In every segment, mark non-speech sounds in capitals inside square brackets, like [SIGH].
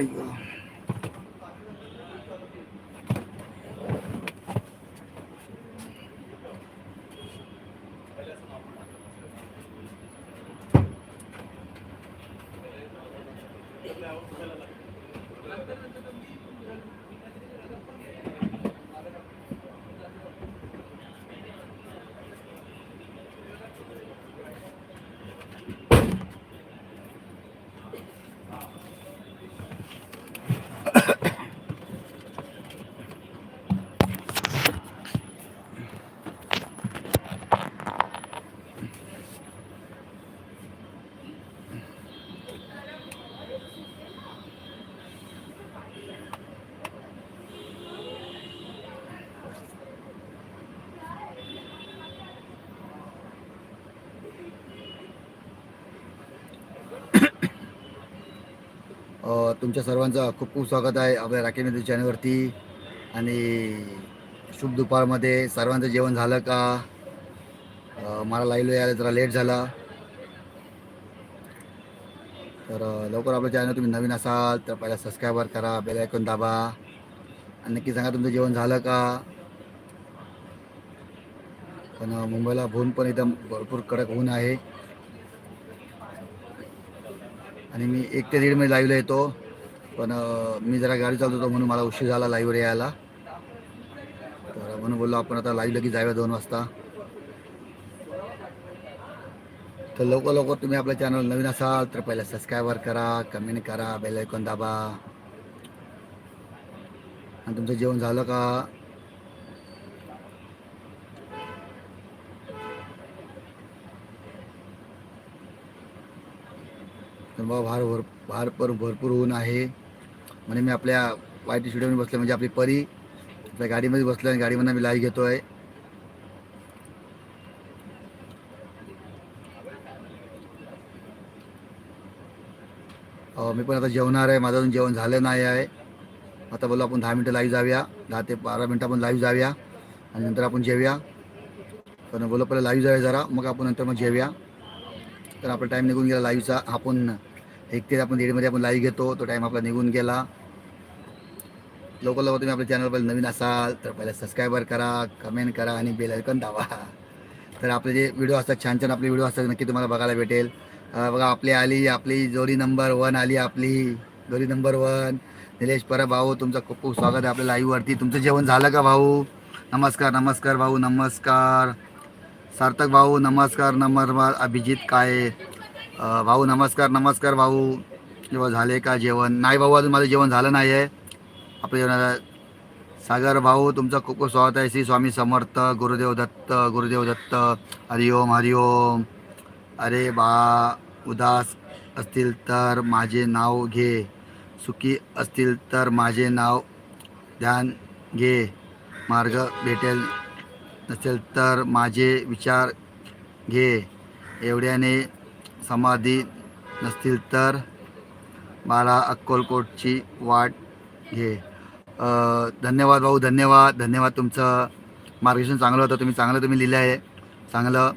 哎呦！तुमच्या सर्वांचं खूप खूप स्वागत आहे आपल्या राकेश मेहता चॅनलवरती. आणि शुभ दुपारमध्ये सर्वांचं जेवण झालं का? मला लाईव्ह यायला जरा लेट झाला. तर लवकर आपलं चॅनल तुम्ही नवीन असाल तर पहिला सबस्क्राईबर करा बेल आयकॉन दाबा. आणि नक्की सांगा तुमचं जेवण झालं का? पण मुंबईला भून पण एकदम भरपूर कडक ऊन आहे. आणि मी एक ते दीडमध्ये लाईव्हला येतो. पण मी जरा गाडी चालवतो म्हणून मला उशीर झाला लाईव्हवर यायला. तर म्हणून बोललो आपण आता लाईव्ह लगेच जाऊया दोन वाजता. तर लवकर लवकर तुम्ही आपल्या चॅनल नवीन असाल तर पहिला सबस्क्राईबर करा कमेंट करा बेल ऐकून दाबा. आणि तुमचं जेवण झालं का? तर बाबा भार भर भार पर भरपूर ऊन आहे. म्हणजे मी आपल्या वाय टी स्टुडिओमध्ये बसलो म्हणजे आपली परी आपल्या गाडीमध्ये बसलो आणि गाडीमधनं मी लाईव्ह घेतो आहे मी पण आता जेवणार आहे. माझं अजून जेवण झालं नाही आहे. आता बोलू आपण दहा मिनटं लाईव्ह जाऊया. दहा ते बारा मिनटं आपण लाईव्ह जाऊया. आणि नंतर आपण जेव्या. पण बोलू पहिलं लाईव्ह जाऊया जरा. मग आपण नंतर मग जेव्या. तर आपला टाईम निघून गेला लाईव्हचा आपण एक ते आपण दीडमध्ये आपण लाईव्ह घेतो. तो टाईम आपला निघून गेला. लवकर लवकर तुम्ही आपल्या चॅनल नवीन असाल तर पहिला सबस्क्राईबर करा कमेंट करा आणि बेल आयकॉन दावा तर आपले जे व्हिडिओ असतात छान छान आपले व्हिडिओ असतात नक्की तुम्हाला बघायला भेटेल. बघा आपली आली आपली जोडी नंबर वन आली आपली. जोडी नंबर वन निलेश परब भाऊ तुमचं खूप खूप स्वागत आहे आपल्या लाईव्हवरती तुमचं जेवण झालं का भाऊ? नमस्कार नमस्कार भाऊ नमस्कार. सार्थक भाऊ नमस्कार नमस्कार. अभिजित काय? भाऊ नमस्कार नमस्कार भाऊ. जेव्हा झाले का जेवण? नाही भाऊ अजून माझं जेवण झालं नाही आहे आपले सागर भाऊ तुमचं खूप खूप स्वागत आहे. श्री स्वामी समर्थ गुरुदेव दत्त गुरुदेव दत्त हरिओम हरिओम अरे बा उदास असतील तर माझे नाव घे. सुखी असतील तर माझे नाव ध्यान घे. मार्ग भेटेल नसेल तर माझे विचार घे. एवढ्याने समाधी नसतील तर मला अक्कलकोटची वाट घे. धन्यवाद भाऊ धन्यवाद. धन्यवाद तुमचं मार्गदर्शन चांगलं होतं. तुम्ही चांगलं तुम्ही लिहिलं आहे. चांगलं.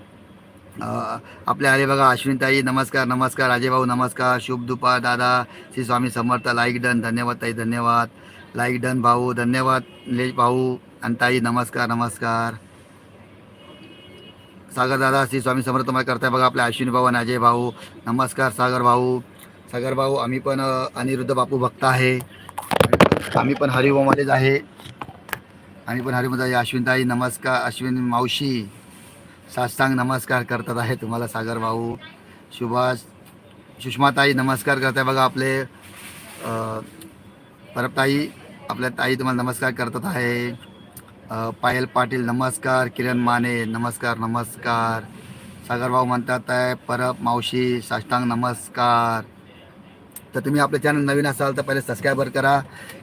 आपले आले बघा अश्विनताई नमस्कार नमस्कार. अजय भाऊ नमस्कार. शुभ दुपार दादा. श्री स्वामी समर्थ लाईक डन धन्यवाद ताई धन्यवाद. लाईक डन भाऊ धन्यवाद. निलेश भाऊ आणि ताई नमस्कार नमस्कार. सागर दादा श्री स्वामी समर्थ तुम्हाला करताय बघा आपले अश्विनी भाऊ आणि अजय भाऊ. नमस्कार सागर भाऊ. सागर भाऊ आम्ही पण अनिरुद्ध बापू भक्त आहे. आम्ही पण हरिओमालेच आहे. आम्ही पण हरिओम आहे. अश्विनताई नमस्कार. अश्विन मावशी साष्टांग नमस्कार करतात आहे तुम्हाला सागर भाऊ. सुभाष सुषमाताई नमस्कार करताय बघा आपले. परबताई आपल्या ताई तुम्हाला नमस्कार करतात आहे. पायल पाटील नमस्कार. किरण माने नमस्कार नमस्कार. सागरभाऊ म्हणतात आहे परब मावशी साष्टांग नमस्कार. तर तुम्ही आपलं चॅनल नवीन असाल तर पहिले सबस्क्राईबर करा.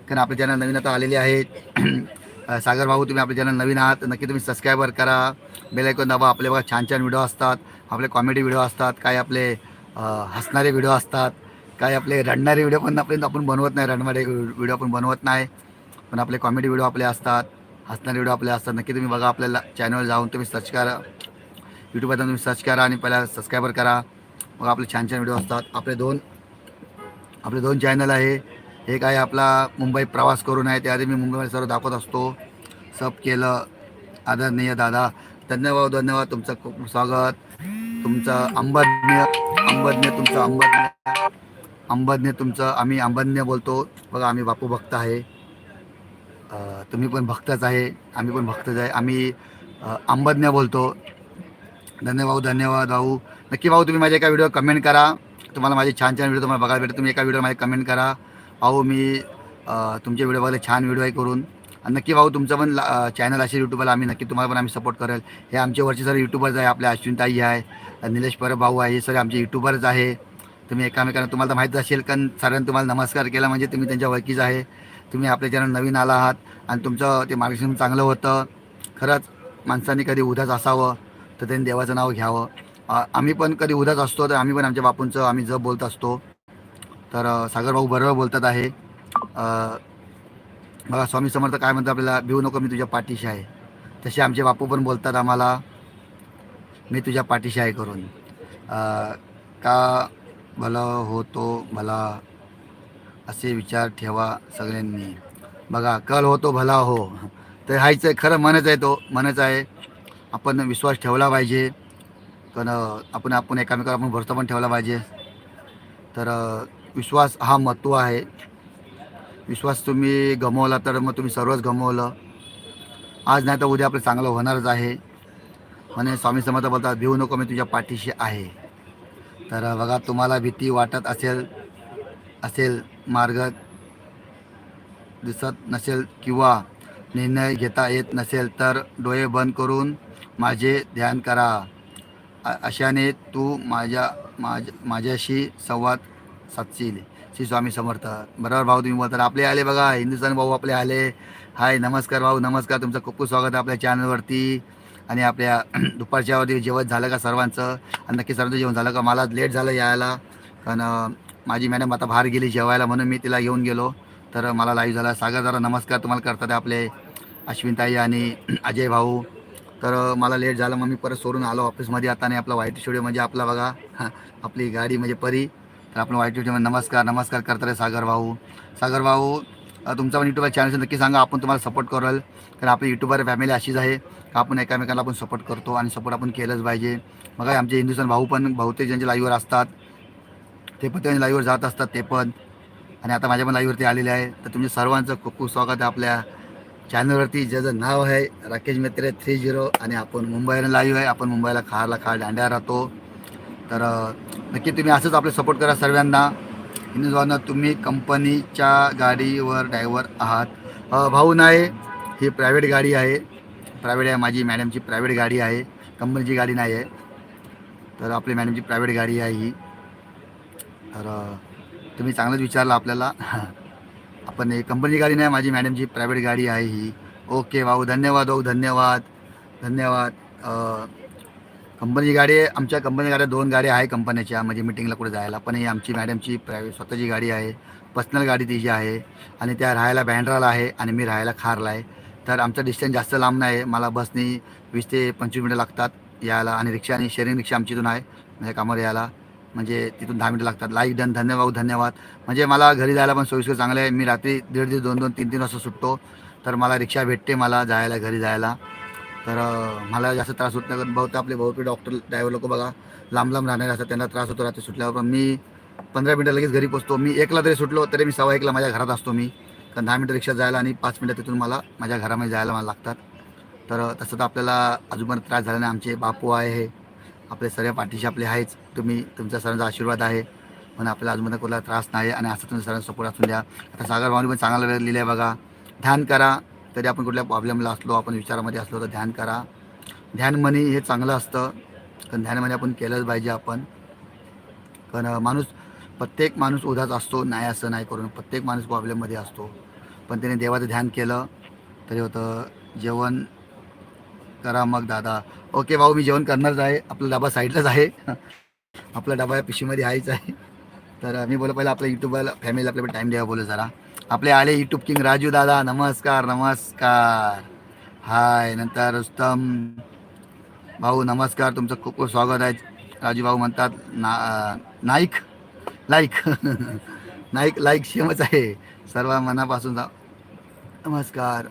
कारण आपले चॅनल नवीन आता आलेले आहेत. [CLEARS THROAT] सागर भाऊ तुम्ही आपले चॅनल नवीन आहात नक्की तुम्ही सबस्क्राईबर करा. बेल दाबा. आपले बघा छान छान व्हिडिओ असतात. आपले कॉमेडी व्हिडिओ असतात. काही आपले हसणारे व्हिडिओ असतात. काही आपले रडणारे व्हिडिओ पण आपले आपण बनवत नाही. रडणारे व्हिडिओ आपण बनवत नाही. पण आपले कॉमेडी व्हिडिओ आपले असतात. हसणारे व्हिडिओ आपले असतात. नक्की तुम्ही बघा आपल्याला चॅनल जाऊन तुम्ही सर्च करा. यूट्यूबवर तुम्ही सर्च करा आणि पहिला सबस्क्राईबर करा. मग आपले छान छान व्हिडिओ असतात. आपले दोन आपले दोन चॅनल आहे. हे आहे आपला मुंबई प्रवास करून आहे त्याआधी मी मुंबईमध्ये सर्व दाखवत असतो. सब केलं. आदरणीय दादा धन्यवाद धन्यवाद तुमचं खूप स्वागत. तुमचं अंबज्ञ अंबज्ञ तुमचं अंबज्ञ अंबज्ञ तुमचं आम्ही अंबज्ञ बोलतो. बघा आम्ही बापू भक्त आहे. तुम्ही पण भक्तच आहे. आम्ही पण भक्तच आहे. आम्ही अंबज्ञ बोलतो. धन्यवाद धन्यवाद भाऊ. नक्की भाऊ तुम्ही माझ्या एका व्हिडिओ कमेंट करा. तुम्हाला माझे छान छान व्हिडिओ तुम्हाला बघायला भेटेल. तुम्ही एका व्हिडिओ माझे कमेंट करा. भाऊ मी तुमचे व्हिडिओ बघायला छान व्हिडिओ आहे करून. आणि नक्की भाऊ तुमचं पण चॅनल असेल यूट्यूबला आम्ही नक्की तुम्हाला पण आम्ही सपोर्ट करेल. हे आमचे वरचे सर यूट्यूबर्स आहे आपल्या अश्विनताई आहे निलेश पर भाऊ आहे हे सर आमचे यूट्यूबर्स आहे. तुम्ही एकामेकांना तुम्हाला तर माहीत असेल कारण सरांनी तुम्हाला नमस्कार केला म्हणजे तुम्ही त्यांच्या ओळखीच आहे. तुम्ही आपल्या चॅनल नवीन आला आहात आणि तुमचं ते मार्गदर्शन चांगलं होतं. खरंच माणसाने कधी उदास असावं तर त्यांनी देवाचं नाव घ्यावं. आम्ही पण कधी उदास असतो तर आम्ही पण आमच्या बापूंचं आम्ही जप बोलत असतो. तर सागर भाऊ बरोबर बोलतात आहे. बघा स्वामी समर्थ काय म्हणतात आपल्याला भिवू नको मी तुझ्या पाठीशी आहे. तसे आमचे बापू पण बोलतात आम्हाला मी तुझ्या पाठीशी आहे करून. का भला होतो भला असे विचार ठेवा सगळ्यांनी. बघा कल होतो भला हो. तर हायचं आहे खरं मनच आहे तो मनच आहे. आपण विश्वास ठेवला पाहिजे. कारण आपण आपण एकामेकावर आपण भरसा पण ठेवला पाहिजे. तर विश्वास हा महत्त्व आहे. विश्वास तुम्ही गमावला तर मग तुम्ही सर्वच गमावलं. आज नाही तर उद्या आपलं चांगलं होणारच आहे. म्हणे स्वामी समर्थ बोलतात भिवू नको मी तुझ्या पाठीशी आहे. तर बघा तुम्हाला भीती वाटत असेल असेल मार्ग दिसत नसेल किंवा निर्णय घेता येत नसेल तर डोळे बंद करून माझे ध्यान करा. अशाने तू माझ्या माझ माझ्याशी संवाद साधशील. श्री स्वामी समर्थ. बरोबर भाऊ तुम्ही बोलता आपले आले बघा हिंदुस्थान भाऊ आपले आले. हाय नमस्कार भाऊ नमस्कार. तुमचं खूप खूप स्वागत आहे आपल्या चॅनलवरती. आणि आपल्या [CLEARS THROAT] दुपारच्यावरती जेवण झालं का सर्वांचं? आणि नक्की सर्वांचं जेवण झालं का? मला लेट झालं यायला. कारण माझी मॅडम आता बाहेर गेली जेवायला म्हणून मी तिला घेऊन गेलो. तर मला लाईव्ह झाला. सागर जरा नमस्कार. तुम्हाला करतात आपले अश्विनताई आणि [CLEARS THROAT] अजय भाऊ. तर मला लेट झालं. मग मी परत सोडून आलो ऑफिसमध्ये. आता नाही आपला व्हाईट स्टुडिओ म्हणजे आपला बघा. आपली गाडी म्हणजे परी. तर आपण व्हाईट स्टुडिओ नमस्कार नमस्कार करतात आहे सागर भाऊ. सागर भाऊ तुमचा पण यूट्यूबवर चॅनल नक्की सांगा. आपण तुम्हाला सपोर्ट कराल. कारण आपली यूट्यूबर फॅमिली अशीच आहे. का आपण एकामेकाला आपण सपोर्ट करतो आणि सपोर्ट आपण केलंच पाहिजे. मग आमचे हिंदुस्थान भाऊ पण बहुतेक ज्यांचे लाईव्हवर असतात. ते पण त्यांच्या लाईव्हवर जात असतात ते पण. आणि आता माझ्या पण लाईव्हवरती आलेले आहे. तर तुमच्या सर्वांचं खूप खूप स्वागत आहे आपल्या. चॅनलवरती ज्याचं नाव आहे राकेश मेत्रे थ्री झिरो आणि आपण मुंबईला लाईव्ह आहे. आपण मुंबईला खारला खार दांड्या राहतो. तर नक्की तुम्ही असंच आपले सपोर्ट करा सर्वांना. हिंदुस्थानं तुम्ही कंपनीच्या गाडीवर ड्रायव्हर आहात. अ, भाऊ नाही ही प्रायव्हेट गाडी आहे. प्रायव्हेट आहे माझी मॅडमची प्रायव्हेट गाडी आहे. कंपनीची गाडी नाही आहे. तर आपली मॅडमची प्रायव्हेट गाडी आहे ही. तर तुम्ही चांगलंच विचारलं आपल्याला. [LAUGHS] आपण हे कंपनीची गाडी नाही माझी मॅडमची प्रायव्हेट गाडी आहे ही. ओके भाऊ धन्यवाद भाऊ धन्यवाद. धन्यवाद. कंपनीची गाडी आमच्या कंपनी गाड्या दोन गाड्या आहे कंपनीच्या म्हणजे मिटिंगला कुठे जायला. पण ही आमची मॅडमची प्रायव्हेट स्वतःची गाडी आहे पर्सनल गाडी तिची आहे. आणि त्या राहायला बँड्राला आहे आणि मी राहायला खारला आहे. तर आमचा डिस्टन्स जास्त लांब नाही आहे. मला बसनी वीस ते पंचवीस मिनटं लागतात यायला. आणि रिक्षा आणि शेअरिंग रिक्षा आमची इथून आहे म्हणजे कामावर यायला. म्हणजे तिथून दहा मिनटं लागतात. लाईक डन धन्यवाद धन्यवाद. म्हणजे मला घरी जायला पण सोयीस्कर चांगलं आहे. मी रात्री दीड दीड दोन दोन तीन तीन वाजता सुटतो. तर मला रिक्षा भेटते मला जायला घरी जायला. तर मला जास्त त्रास होत नाही. बहुत आपले बहुतेक डॉक्टर ड्रायव्हर लोक बघा लांब लांब राहणारे असतात. त्यांना त्रास होतो रात्री सुटल्यावर. पण मी पंधरा मिनटं लगेच घरी पोचतो. मी एकला तरी सुटलो तरी मी सव्वा एकला माझ्या घरात असतो मी. कारण दहा मिनटं रिक्षा जायला आणि पाच मिनटं तिथून मला माझ्या घरामध्ये जायला मला लागतात. तर तसं तर आपल्याला अजूनपर्यंत त्रास झाला नाही आमचे बापू आहे आपले सर्व पाठीशी आपले आहेच. तुम्ही तुमचा सरांचा आशीर्वाद आहे. पण आपल्याला अजूनपर्यंत कोणाला त्रास नाही आणि असं तुम्ही सरांचा सपोर्ट असून द्या. आता सागर भावनी पण चांगला वेळ लिहिलं आहे बघा. ध्यान करा. तरी आपण कुठल्या प्रॉब्लेमला असलो आपण विचारामध्ये असलो तर ध्यान करा. ध्यान मनी हे चांगलं असतं. कारण ध्यानमध्ये आपण केलंच पाहिजे आपण. कारण माणूस प्रत्येक माणूस उदास असतो नाही असं नाही करून. प्रत्येक माणूस प्रॉब्लेममध्ये असतो. पण त्याने देवाचं ध्यान केलं तरी होतं जेवण करा मग दादा. ओके भाऊ मी जेवण करणारच आहे. आपला डबा साईडलाच आहे. [LAUGHS] आपला डबा या पिशीमध्ये आहेच आहे. तर मी बोला पहिला आपल्या युट्यूबला फॅमिली आपल्याला टाईम द्यावा बोलू जरा. आपले आले युट्यूब किंग राजू दादा. नमस्कार नमस्कार. हाय नंतर रुस्तम. भाऊ नमस्कार. तुमचं खूप खूप स्वागत आहे. राजू भाऊ म्हणतात ना नाईक लाईक. [LAUGHS] नाईक लाईक शेमच आहे. सर्व मनापासून जा नमस्कार.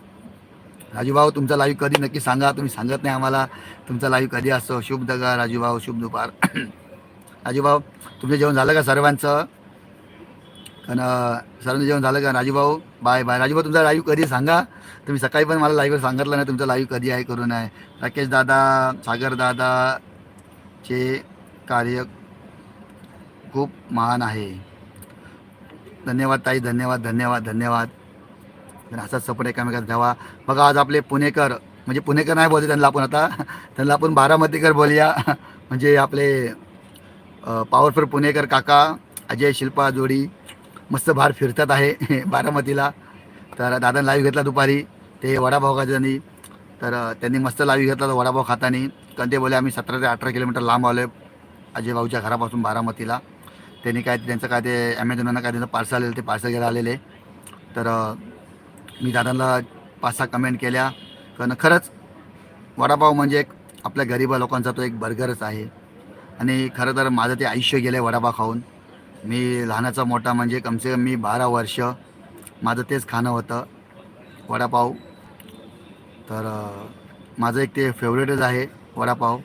राजूभाऊ तुमचा लाईव्ह कधी नक्की सांगा. तुम्ही सांगत नाही आम्हाला. तुमचा लाईव्ह कधी असतो शुभ दगा राजूभाऊ शुभ दुपार. [CLEARS THROAT] राजूभाऊ तुमचं जेवण झालं का सर्वांचं? कारण सर्वांचं जेवण झालं का? राजूभाऊ बाय बाय राजूभाऊ तुमचा लाईव्ह कधी सांगा? तुम्ही सकाळी पण मला लाईव्हवर सांगितलं नाही. तुमचं लाईव्ह कधी आहे करून आहे? राकेश दादा सागर दादाचे कार्य खूप महान आहे. धन्यवाद ताई धन्यवाद धन्यवाद धन्यवाद. तर असाच सपोर्ट एकामेकात द्यावा बघा आज आपले पुणेकर म्हणजे पुणेकर नाही बोलते त्यांना आपण आता. त्यांना आपण बारामतीकर बोलूया. म्हणजे आपले पॉवरफुल पुणेकर काका अजय शिल्पा जोडी मस्त बाहेर फिरतात आहे [LAUGHS] बारामतीला. तर दादा लाईव्ह घेतला दुपारी. ते वडापाव खातानी तर त्यांनी मस्त लाईव्ह घेतला वडापाव खातानी. कारण ते बोले आम्ही सतरा ते अठरा किलोमीटर लांब आलो आहे अजय भाऊच्या घरापासून बारामतीला. त्यांनी काय त्यांचं काय ते ॲमेझॉननं काय त्यांचं पार्सल आलेलं ते पार्सल घ्यायला आलेले. तर मी दादांना पाच सहा कमेंट केल्या. कारण खरंच वडापाव म्हणजे एक आपल्या गरीब लोकांचा तो एक बर्गरच आहे. आणि खरं तर माझं ते आयुष्य गेलं आहे वडापाव खाऊन. मी लहानाचा मोठा म्हणजे कमसे कम मी बारा वर्ष माझं तेच खाणं होतं वडापाव. तर माझं एक ते फेवरेटच आहे वडापाव.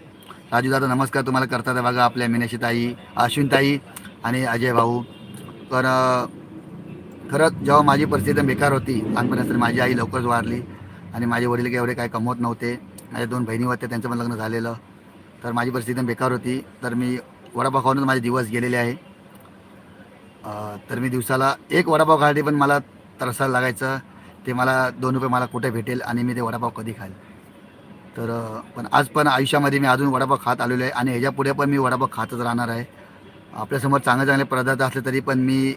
राजू दादा नमस्कार तुम्हाला करतात बघा आपल्या मीनाक्षी ताई अश्विन ताई आणि अजय भाऊ. तर खरंच जेव्हा माझी परिस्थिती बेकार होती लहानपणी असताना माझी आई लवकरच वारली आणि माझे वडील काही एवढे काय कमवत नव्हते. माझ्या दोन बहिणी होत्या त्यांचं पण लग्न झालेलं. तर माझी परिस्थिती बेकार होती. तर मी वडापाव खाऊनच माझे दिवस गेलेले आहे. तर मी दिवसाला एक वडापाव खायसाठी पण मला तरसायला लागायचं. ते मला दोन रुपये मला कुठे भेटेल आणि मी ते वडापाव कधी खाईल. तर पण आज पण आयुष्यामध्ये मी अजून वडापाव खात आलेलो आहे आणि ह्याच्यापुढे पण मी वडापाव खातच राहणार आहे. आपल्यासमोर चांगले चांगले पदार्थ असले तरी पण मी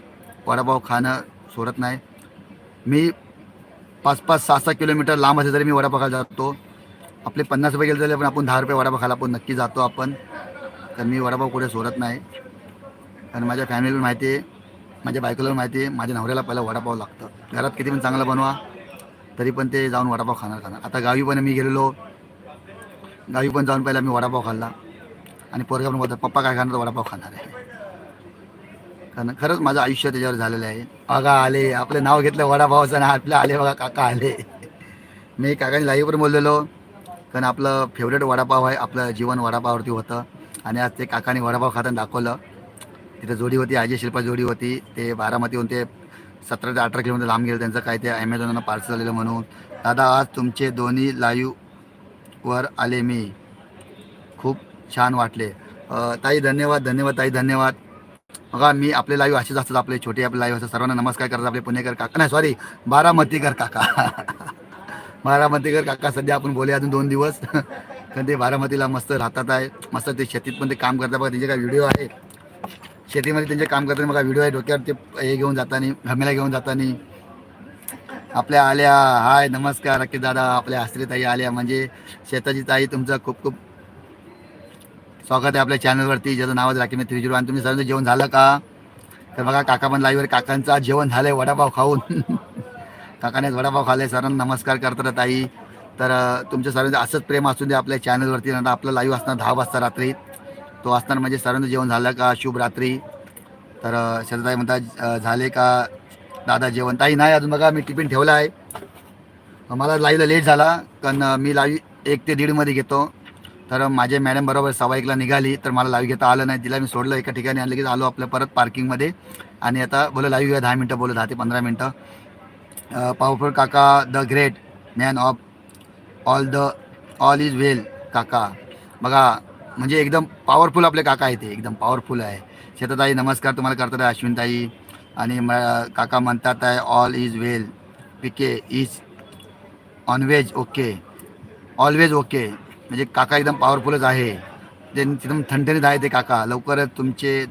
वडापाव खाणं सोडत नाही. मी पाच पाच सहा सहा किलोमीटर लांब असेल तरी मी वडापाव खायला जातो. आपले पन्नास रुपये गेले तरी पण आपण दहा रुपये वडापाव खायला आपण नक्की जातो आपण. तर मी वडापाव कुठे सोडत नाही. कारण माझ्या फॅमिलीला माहिती आहे माझ्या बायकोला माहिती आहे माझ्या नवऱ्याला पहिला वडापाव लागतं. घरात किती पण चांगलं बनवा तरी पण ते जाऊन वडापाव खाणार खाणार. आता गावी पण मी गेलेलो. गावी पण जाऊन पहिला मी वडापाव खाल्ला. आणि पोरगा पण बोलतात पप्पा काय खाणार? तर वडापाव खाणार आहे. कारण खरंच माझं आयुष्य त्याच्यावर झालेलं आहे. बघा आले आपलं नाव घेतलं वडापावचं ना आपलं आले बघा काका आले. मी काकाने लाईव्हवर बोललेलो कारण आपलं फेवरेट वडापाव आहे आपलं जीवन वडापाववरती होतं. आणि आज ते काकाने वडापाव खाताना दाखवलं. तिथं जोडी होती आजी शिल्पा जोडी होती. ते बारामतीहून ते सतरा ते अठरा किलोमीटर लांब गेलं त्यांचं काय ते ॲमेझॉननं पार्सल आलेलं म्हणून. दादा आज तुमचे दोन्ही लाईव्हवर आले मी. खूप छान वाटले. ताई धन्यवाद धन्यवाद ताई धन्यवाद. बघा मी आपले लाईव्ह असेच असतात आपले छोटे आपले लाईव्ह असतात. सर्वांना नमस्कार करतात आपले पुणेकर काका. नाही सॉरी बारामतीकर काका. [LAUGHS] बारामतीकर काका सध्या आपण बोले अजून दोन दिवस. [LAUGHS] कारण ते बारामतीला मस्त राहतात आहे. मस्त ते शेतीत पण ते काम करतात. बघा त्यांचे काय व्हिडिओ आहे. शेतीमध्ये त्यांचे काम करताना बघा व्हिडिओ आहे. डोक्यावर ते हे घेऊन जाताना घमेला घेऊन जाताना. आपल्या आल्या हाय नमस्कार अख्खे दादा आपल्या आश्रीताई आल्या. म्हणजे शेताची ताई तुमचं खूप खूप स्वागत आहे आपल्या चॅनलवरती ज्याचं नाव आहे राखी मी थ्री झिरो आणि तुम्ही सर्वांचं जेवण झालं का? तर बघा काका पण लाईव्हवर काकांचा जेवण जेवण झालंय वडापाव खाऊन. [LAUGHS] काकाने वडापाव खाल्ले सरांना नमस्कार करतात ताई. तर तुमच्या सर्वांचं असंच प्रेम असू दे आपल्या चॅनलवरती नंतर आपलं लाईव्ह असणार दहा वाजता रात्री. तो असणार म्हणजे सर्वांचं जेवण झालं का? शुभ रात्री. तर शरदाई म्हणतात झाले का? दादा जेवण. ताई नाही अजून बघा मी टिफिन ठेवला आहे मला लाईव्हला लेट झाला. कारण मी लाईव्ह एक ते दीडमध्ये घेतो. तर माझे मॅडम बरोबर सवाईकला निघाली तर मला लाईव्ह घेता आलं नाही. तिला मी सोडलं एका ठिकाणी आणि लगेच आलो आपलं परत पार्किंगमध्ये आणि आता बोला लाईव्ह घ्या दहा मिनटं बोलू दहा ते पंधरा मिनटं. पावरफुल काका the great man of all the all is well काका. बघा म्हणजे एकदम पॉवरफुल आपले काका आहे ते एकदम पॉवरफुल आहे. शेताताई नमस्कार. तुम्हाला करतात आहे अश्विनताई. आणि म काका म्हणतात आहे all is well PK is always okay always okay म्हणजे काका एकदम पॉवरफुलच आहे. ते एकदम थंडणीत आहे ते काका. लवकरच तुमचे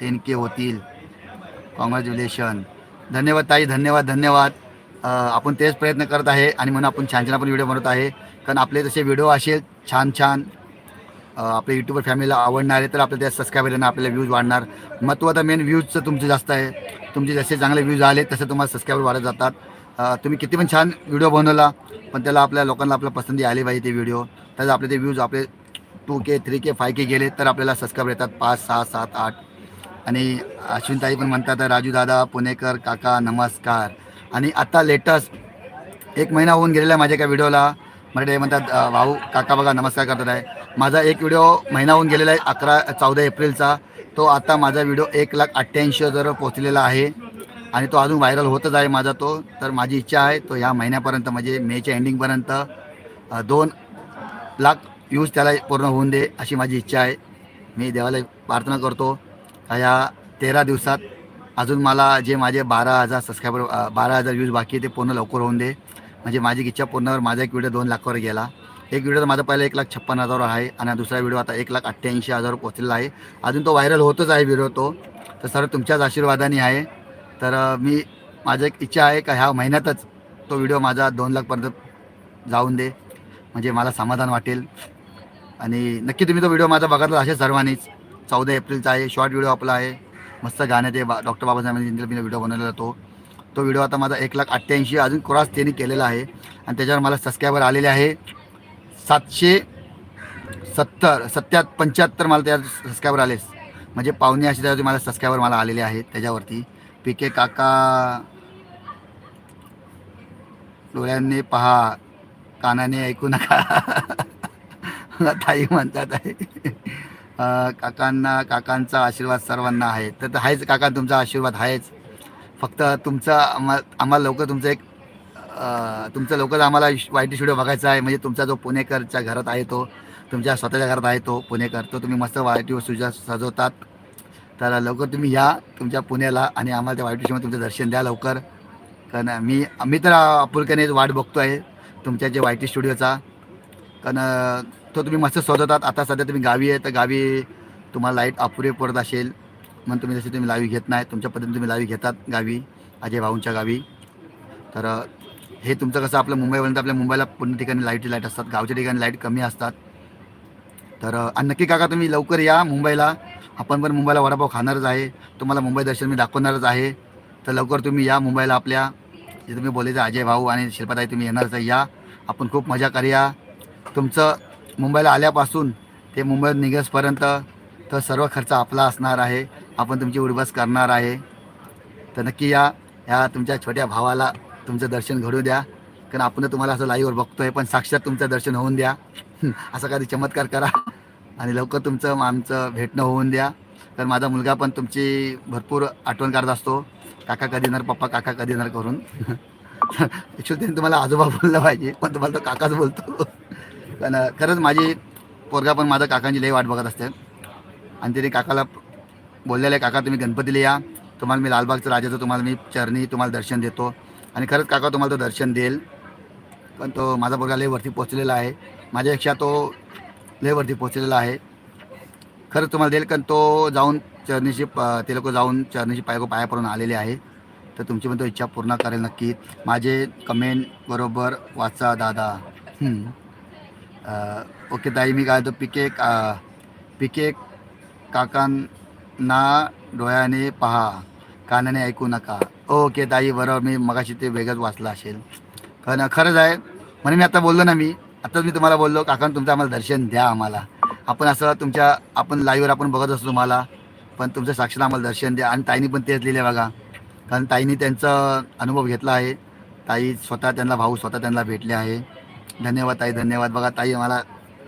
टेन के होतील. कॉंग्रॅच्युलेशन धन्यवाद ताई धन्यवाद धन्यवाद. आपण तेच प्रयत्न करत आहे आणि म्हणून आपण छान छान आपण व्हिडिओ बनवत आहे. कारण आपले जसे व्हिडिओ असेल छान छान आपल्या यूट्यूबर फॅमिलीला आवडणार आहे तर आपल्या त्या सबस्क्रायबर येणार आपल्याला व्ह्यूज वाढणार. महत्त्व आता मेन व्ह्यूजचं तुमचं जास्त आहे. तुमचे जसे चांगले व्ह्यूज आले तसे तुम्हाला सबस्क्रायबर वाढत जातात. तुम्ही किती पण छान व्हिडिओ बनवला पण त्याला आपल्या लोकांना आपल्या पसंती आली पाहिजे ते व्हिडिओ त्याचा आपले ते व्ह्यूज आपले two K three K five K गेले तर आपल्याला सबस्क्राईब येतात पाच सहा सात आठ. आणि अश्विनताई पण म्हणतात राजू दादा पुणेकर काका नमस्कार. आणि आत्ता लेटेस्ट एक महिना होऊन गेलेला आहे माझ्या एका व्हिडिओला मराठी म्हणतात भाऊ काका बघा नमस्कार करतात आहे. माझा एक व्हिडिओ महिना होऊन गेलेला आहे अकरा चौदा एप्रिलचा. तो आता माझा व्हिडिओ एक लाख अठ्ठ्याऐंशी हजार पोचलेला आहे. आणि तो अजून व्हायरल होतच आहे माझा तो. तर माझी इच्छा आहे तो ह्या महिन्यापर्यंत म्हणजे मेच्या एंडिंगपर्यंत दोन लाख व्ह्यूज त्याला पूर्ण होऊन दे अशी माझी इच्छा आहे. मी देवाला प्रार्थना करतो. ह्या या तेरा दिवसात अजून मला जे माझे बारा हजार सबस्क्रायबर बारा हजार व्ह्यूज बाकी आहे ते पूर्ण लवकर होऊन दे. म्हणजे माझी इच्छा पूर्णवर माझा एक व्हिडिओ दोन लाखावर गेला. एक व्हिडिओ तर माझा पहिला एक लाख छप्पन हजारवर आहे आणि दुसरा व्हिडिओ आता एक लाख अठ्ठ्याऐंशी हजारवर पोचलेला आहे. अजून तो व्हायरल होतच आहे व्हिडिओ तो. तर सर तुमच्याच आशीर्वादाने आहे. तर मी माझं एक इच्छा आहे का ह्या महिन्यातच तो व्हिडिओ माझा दोन लाखपर्यंत जाऊन दे म्हणजे मला समाधान वाटेल. आणि नक्की तुम्ही तो व्हिडिओ माझा बघतला असेल सर्वांनीच. चौदा एप्रिलचा आहे शॉर्ट व्हिडिओ आपला आहे. मस्त गाण्यात ते बा डॉक्टर बाबासाहेब मी व्हिडिओ बनवलेला तो. तो व्हिडिओ आता माझा एक लाख अठ्ठ्याऐंशी अजून क्रॉस त्यांनी केलेला आहे. आणि त्याच्यावर मला सबस्क्रायबर आलेले आहे. सातशे सत्तर सत्या पंच्याहत्तर मला त्या सबस्क्रायबर आलेस म्हणजे पावणे असे त्यावरती मला सबस्क्रायबर मला आलेले आहेत त्याच्यावरती. पिके काका डोळ्यांनी पहा कानाने ऐकू नका. मला ताई म्हणतात आहे. काकांना काकांचा आशीर्वाद सर्वांना आहे. तर तर आहेच काका तुमचा आशीर्वाद आहेच. फक्त तुमचा आम्हा आम्हाला लवकर तुमचं एक तुमचं लवकर आम्हाला वाईट व्हिडिओ बघायचा आहे. म्हणजे तुमचा जो पुणेकरच्या घरात आहे तो तुमच्या स्वतःच्या घरात आहे तो पुणेकर तो तुम्ही मस्त वाईट सुजा सजवतात. तर लवकर तुम्ही या तुमच्या पुण्याला आणि आम्हाला त्या वाईट तुमचं दर्शन द्या लवकर. कारण मी मी तर आपुलक्याने वाट बघतो आहे तुमच्या जे वाय टी स्टुडिओचा कारण तो तुम्ही मस्त शोधतात. आता सध्या तुम्ही गावी आहे तर गावी तुम्हाला लाइट अपुरे पडत असेल. म्हणून तुम्ही जसे तुम्ही लावी घेत नाही. तुमच्या पद्धतीने तुम्ही लावी घेतात गावी अजय भाऊंच्या गावी. तर हे तुमचं कसं आपलं मुंबईपर्यंत आपल्या मुंबईला पूर्ण ठिकाणी लाईटी लाइट असतात. गावच्या ठिकाणी लाइट कमी असतात. तर आणि नक्की काका तुम्ही लवकर या मुंबईला. आपण पण मुंबईला वडापाव खाणारच आहे. तुम्हाला मुंबई दर्शन मी दाखवणारच आहे. तर लवकर तुम्ही या मुंबईला आपल्या. जे तुम्ही बोलायचं अजय भाऊ आणि शिल्पाताई तुम्ही येणारच आहे या. आपण खूप मजा करूया. तुमचं मुंबईला आल्यापासून ते मुंबईत निघसपर्यंत तर सर्व खर्च आपला असणार आहे. आपण तुमची उडबस करणार आहे. तर नक्की या. ह्या तुमच्या छोट्या भावाला तुमचं दर्शन घडू द्या. कारण आपण तुम्हाला असं लाईव्हवर आहे पण साक्षात तुमचं दर्शन होऊन द्या. [LAUGHS] असं काही चमत्कार करा. आणि लवकर तुमचं आमचं भेटणं होऊन द्या. तर माझा मुलगा पण तुमची भरपूर आठवण करत असतो. काका कधी येणार पप्पा काका कधी येणार करून. [LAUGHS] ॲक्च्युली त्यांनी तुम्हाला आजोबा बोललं पाहिजे पण तुम्हाला तो काकाच बोलतो. पण खरंच माझी पोरगा पण माझा काकांची लई वाट बघत असते. आणि तिने काकाला बोललेले काका तुम्ही गणपतीला या. तुम्हाला मी लालबागचं राजाचं तुम्हाला मी चरणी तुम्हाला दर्शन देतो. आणि खरंच काका तुम्हाला तो दर्शन देईल. पण तो माझा पोरगा लई वरती पोचलेला आहे. माझ्यापेक्षा तो लेवरती पोहोचलेला आहे. खरंच तुम्हाला देईल कारण तो जाऊन चरणीशी प- ते लोक जाऊन चरणीशी पायको पाया पडून आलेले आहे. तर तुमची पण तो इच्छा पूर्ण करेल नक्की. माझे कमेंट बरोबर वाचा दादा. ओके ताई मी काय तो पिके का पिके काकांना डोळ्याने पहा कानाने ऐकू नका. ओके ताई बरोबर. मी मगाशी ते वेगळंच वाचलं असेल. कारण खरंच आहे. म्हणून मी आता बोललो ना मी. आताच मी तुम्हाला बोललो काकान तुमचं आम्हाला दर्शन द्या आम्हाला. आपण असं तुमच्या आपण लाईव्हवर आपण बघत असतो तुम्हाला पण तुमच्या साक्षीला आम्हाला दर्शन द्या. आणि ताईनी पण तेच लिहिले बघा. कारण ताईनी त्यांचा अनुभव घेतला आहे. ताई स्वतः त्यांना भाऊ स्वतः त्यांना भेटले आहे. धन्यवाद ताई धन्यवाद. बघा ताई मला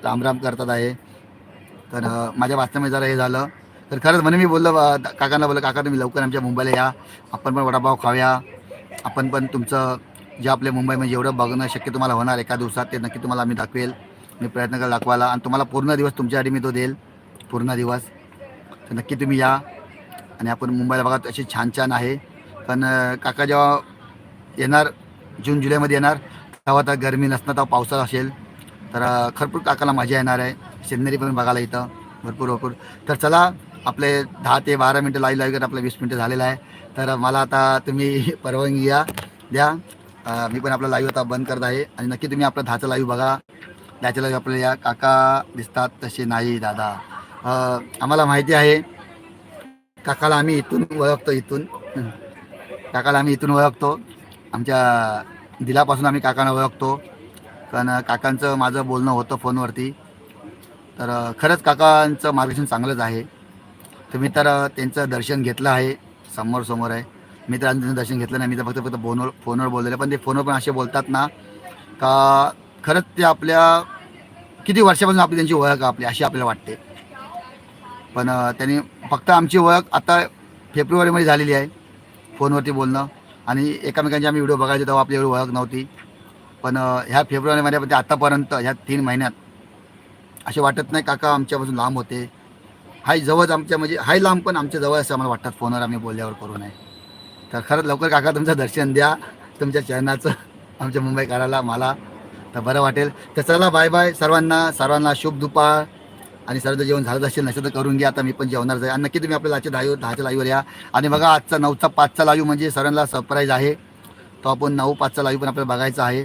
रामराम करतात आहे. तर माझ्या वाचण्यामध्ये जरा हे झालं. तर खरंच म्हणून मी बोललो काकांना बोललो काका तुम्ही लवकर आमच्या मुंबईला या. आपण पण वडापाव खाऊया. आपण पण तुमचं जे आपल्या मुंबईमध्ये म्हणजे जेवढं बघणं शक्य तुम्हाला होणार एका दिवसात ते नक्की तुम्हाला आम्ही दाखवेल. मी प्रयत्न करेल दाखवायला आणि तुम्हाला पूर्ण दिवस तुमच्यासाठी मी तो देईल. पूर्ण दिवस. तर नक्की तुम्ही या. आणि आपण मुंबईला बघा अशी छान छान आहे. पण काका जेव्हा येणार जून जुलैमध्ये येणार तेव्हा तर गरमी नसणार तेव्हा पावसाळा असेल. तर भरपूर काकाला मजा येणार आहे. सिनरी पण बघायला इथं. भरपूर भरपूर. तर चला आपले दहा ते बारा मिनटं लाईव्ह लाईव्ह आपलं वीस मिनटं झालेलं आहे. तर मला आता तुम्ही [LAUGHS] परवानगी या द्या. मी पण आपला लाईव्ह आता बंद करत आहे. आणि नक्की तुम्ही आपलं दहाचा लाईव्ह बघा. दहाच्या लाईव्ह आपल्या या काका दिसतात तसे नाही दादा. आम्हाला माहिती आहे काकाला आम्ही इथून ओळखतो इथून. काकाला आम्ही इथून ओळखतो. आमच्या दिलापासून आम्ही काकांना ओळखतो. कारण काकांचं माझं बोलणं होतं फोनवरती. तर खरंच काकांचं मार्गदर्शन चांगलंच आहे. तुम्ही तर त्यांचं दर्शन घेतलं आहे. समोर समोर आहे. मी तर अजून दर्शन घेतलं नाही. मी तर फक्त फक्त फोनवर फोनवर बोललेलं. पण ते फोनवर पण असे बोलतात ना का खरंच ते आपल्या किती वर्षापासून आपली त्यांची ओळख आपली अशी आपल्याला वाटते. पण त्यांनी फक्त आमची ओळख आता फेब्रुवारीमध्ये झालेली आहे फोनवरती बोलणं. आणि एकमेकांचे आम्ही व्हिडिओ बघायचो तेव्हा आपली एवढी ओळख नव्हती. पण ह्या फेब्रुवारीमध्ये पण ते आत्तापर्यंत ह्या तीन महिन्यात असे वाटत नाही काका आमच्यापासून लांब होते. हाय जवळच आमच्या म्हणजे हाय लांब पण आमच्या जवळ असं आम्हाला वाटतात फोनवर आम्ही बोलल्यावर करू नये. तर खरंच लवकर काका तुमचं दर्शन द्या. तुमच्या चरणाचं आमच्या मुंबईकराला मला तर बरं वाटेल. तर चला बाय बाय सर्वांना. सर्वांना शुभ दुपार. आणि सर्व जेवण झालं असेल नसेल तर करून घ्या. आता मी पण जेवणार आहे. आणि नक्की तुम्ही आपल्या आजच्या दहा दहाच्या लाईव्हवर या. आणि बघा आजचा नऊचा पाचचा लाईव्ह म्हणजे सर्वांना सरप्राईज आहे. तो आपण नऊ पाचचा लाईव्ह पण आपल्याला बघायचा आहे.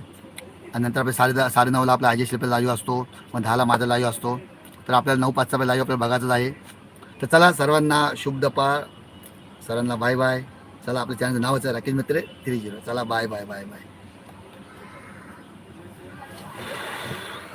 आणि नंतर आपल्या साडे दहा साडे नऊला आपला अजय शिल्पे लाईव्ह असतो. मग दहाला माझा लाईव्ह असतो. तर आपल्याला नऊ पाचचा लाईव्ह आपल्याला बघायचाच आहे. तर चला सर्वांना शुभ दुपार. सर्वांना बाय बाय चला आपल्या चॅनलचं नावच आहे राकेश मित्र थ्री झिरो चला बाय बाय बाय बाय